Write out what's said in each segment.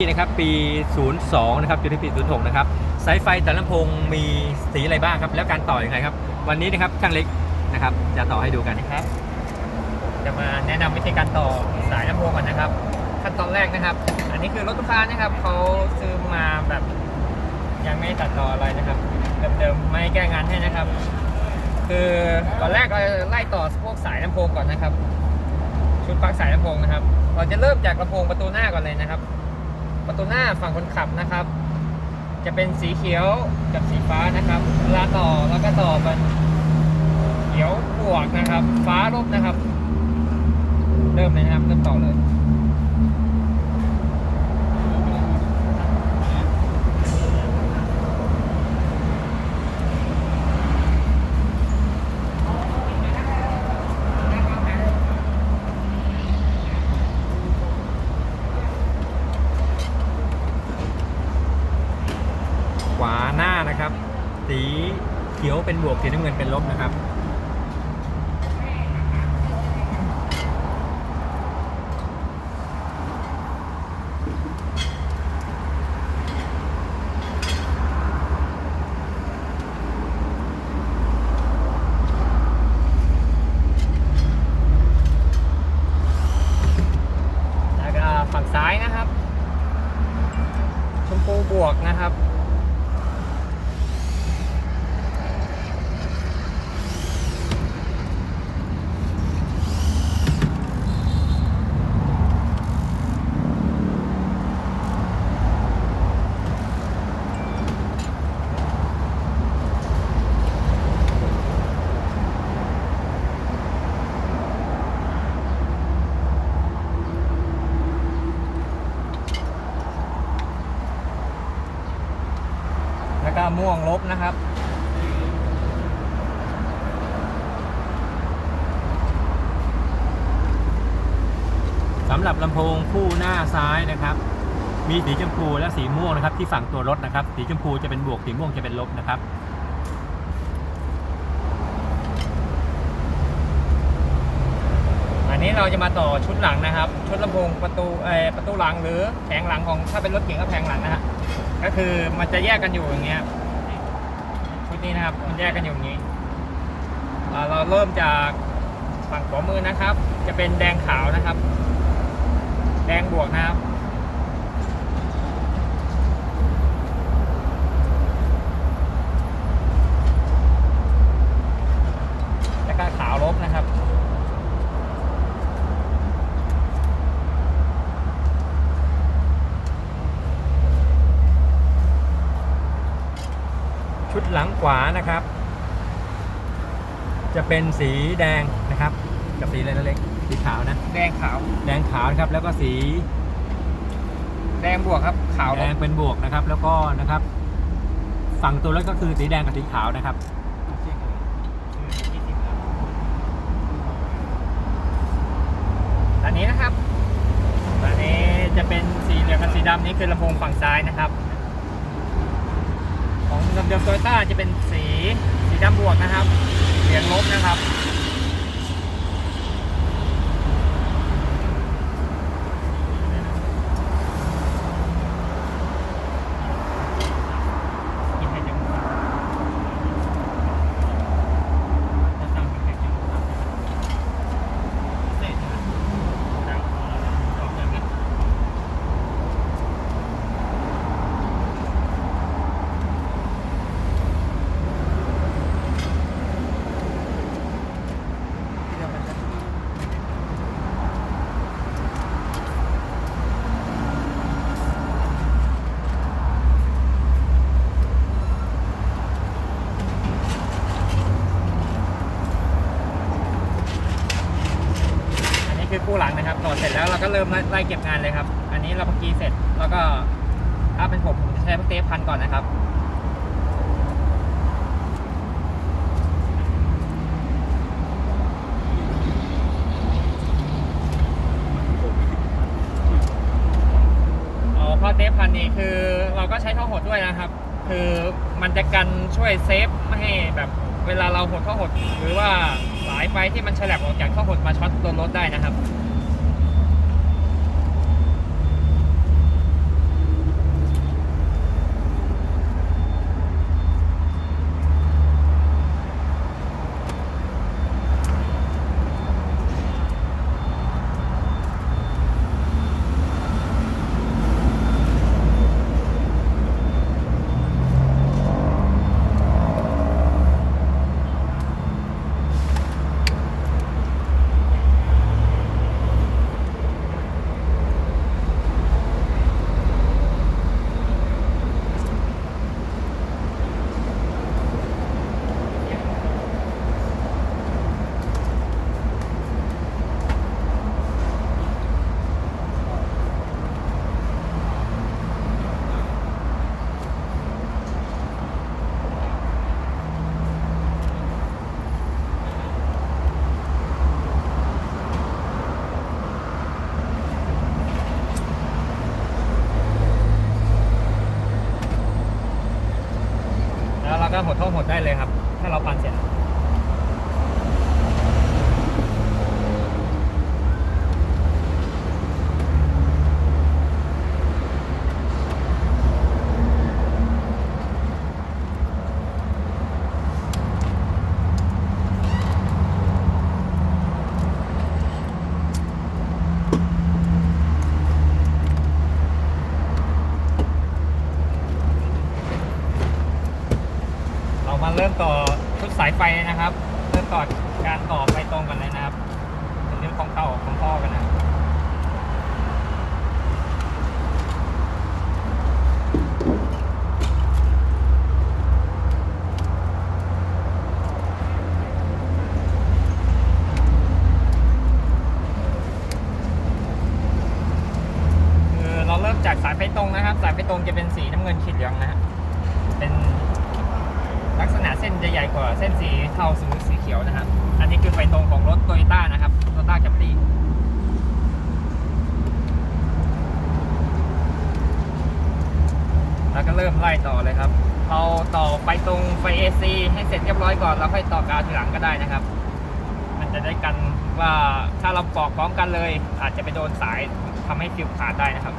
นี่นะครับปี 02 นะครับจนถึงปี 06 นะครับ สายไฟแต่ละลำโพงมีสีอะไรบ้างครับ แล้วการต่ออยังไงครับ วันนี้นะครับช่างเล็กนะครับ จะต่อให้ดูกันนะครับ จะมาแนะนำวิธีการต่อสายลำโพงก่อนนะครับ ขั้นตอนแรกนะครับ อันนี้คือรถลูกค้านะครับเขาซื้อมาแบบยังไม่ตัดต่ออะไรนะครับเดิมๆไม่แก้งานให้นะครับ คือตอนแรกเราไล่ต่อพวกสายลำโพงก่อนนะครับ ชุดปลั๊กสายลำโพงนะครับ เราจะเริ่มจากลำโพงประตูหน้าก่อนเลยนะครับ ประตูหน้าฝั่งคนขับนะครับ จะเป็นสีเขียวกับสีฟ้านะครับเวลาต่อแล้วก็ต่อเป็นเขียวบวกนะครับ ฟ้าลบนะครับ เริ่มเลยนะครับเริ่มต่อเลย ขวาหน้านะครับ สี เขียวเป็นบวกสีน้ำเงินเป็นลบนะครับ แล้วก็ฝั่งซ้ายนะครับ ชมพูบวกนะครับ แล้วก็ ม่วงลบนะครับ สำหรับลำโพงคู่หน้าซ้ายนะครับ มีสีชมพูและสีม่วงนะครับ ที่ฝั่งตัวรถนะครับ สีชมพูจะเป็นบวกสีม่วงจะเป็นลบนะครับอันนี้เราจะมาต่อชุดหลังนะครับ ชุดลำโพงประตูเออประตูหลังหรือแผงหลังของถ้าเป็นรถเก๋งก็แผงหลังนะฮะก็คือมันจะแยกกันอยู่อย่างเงี้ย นี้นะครับ มันแยกกันอยู่อย่างนี้ เราเริ่มจากฝั่งขวามือนะครับ จะเป็นแดงขาวนะครับ แดงบวกนะครับ แล้วก็ขาวลบนะครับ ชุด หลังขวานะครับ จะเป็นสีแดงนะครับ กับสีอะไรนะเล็กสีขาวนะ แดงขาว แดงขาวนะครับ แล้วก็สีแดงบวกครับ ขาวลแดบงเป็นบวกนะครับ แล้วก็นะครับ ฝั่งตัวรถก็คือสีแดงกับสีขาวนะครับอันนี้นะครับอันนี้จะเป็นสีเหลืองกับสีดำนี่คือลำโพงฝั่งซ้ายนะครับของ เดิมโตโยต้าจะเป็นสีสีดำบวกนะครับเสียงลบนะครับ กินให้จังหวะจะสั่งเป็นแพ็คจังหวะพิเศษนะครับดังออกแบบนี้ อันนี้คือคู่หลังนะครับต่อเสร็จแล้วเรา ก็เริ่มไล่เก็บงานเลยครับ อันนี้เราเมื่อกี้เสร็จแล้วก็ถ้าเป็นผมผมจะใช้พวกเทปพันก่อนนะครับอ๋อเพราะเทปพันนี่คือเราก็ใช้ท่อหดด้วยนะครับ คือมันจะกันช่วยเซฟไม่ให้แบบเวลาเราหดท่อหด หรือว่าสายไฟที่มันฉลับออกจากท่อหดมาช็อตตัวรถได้นะครับ ต่อชุดสายไฟนะครับเริ่มต่อการต่อไฟตรงกันเลยนะครับเป็นเรื่องของเก่าของพ่อกันนะคือเราเริ่มจากสายไฟตรงนะครับ สายไฟตรงจะเป็นสีน้ำเงินขีดเหลืองนะฮะเป็น ลักษณะเส้นจะใหญ่ก ว่าเส้นสีเทาสมมติสีเขียวนะครับ อันนี้คือไฟตรงของรถโตโยต้านะครับโตโยต้าแคปปี้แล้วก็เริ่มไล่ต่อเลยครับ เราต่อไฟตรงไฟ AC ให้เสร็จเรียบร้อยก่อนแล้วค่อยต่อกาวทีหลังก็ได้นะครับ มันจะได้กันว่าถ้าเราปอกพร้อมกันเลย อาจจะไปโดนสายทำให้ฟิวขาดได้นะครับ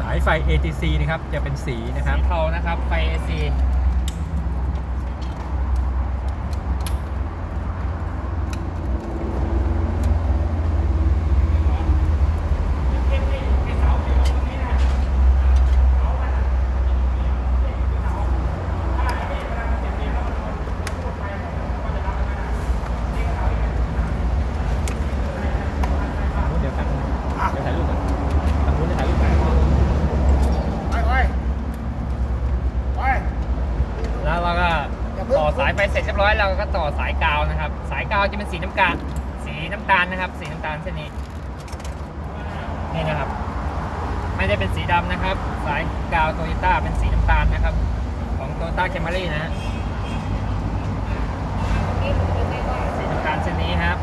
สาย ไฟ ATC นะครับจะเป็นสีนะครับเทานะครับไฟ AC เดี๋ยวกันเดี๋ยวถ่ายรูปก่อนทางนู้นจะถ่ายรูปไหน ไปไปไป แล้วเราก็ อย่าเพิ่ง ต่อสายไฟเสร็จเรียบร้อยเราก็ต่อสายกาวนะครับ สายกาวจะเป็นสีน้ำกาลสีน้ำตาลนะครับ สีน้ำตาลเส้นนี้นี่นะครับ ไม่ได้เป็นสีดำนะครับ สายกาวโตโยต้าเป็นสีน้ำตาลนะครับ ของโตโยต้าแคมรี่นะฮะสีน้ำตาลเส้นนี้ครับ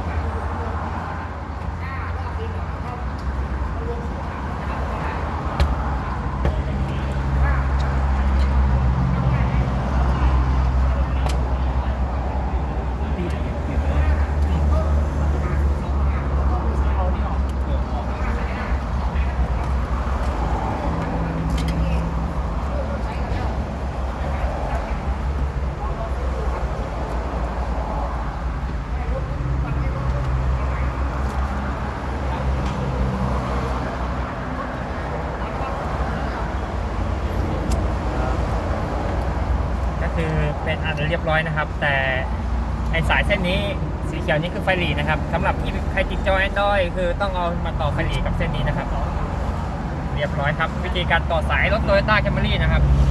ก็ คือเป็นอันเรียบร้อยนะครับ แต่ไอสายเส้นนี้สีเขียวนี่คือไฟหลีนะครับสำหรับที่ใครติดจอแอนดรอยคือต้องเอามาต่อไฟหลีกับเส้นนี้นะครับ เรียบร้อยครับ วิธีการต่อสายรถโตโยต้าแคมรี่นะครับขอบคุณครับ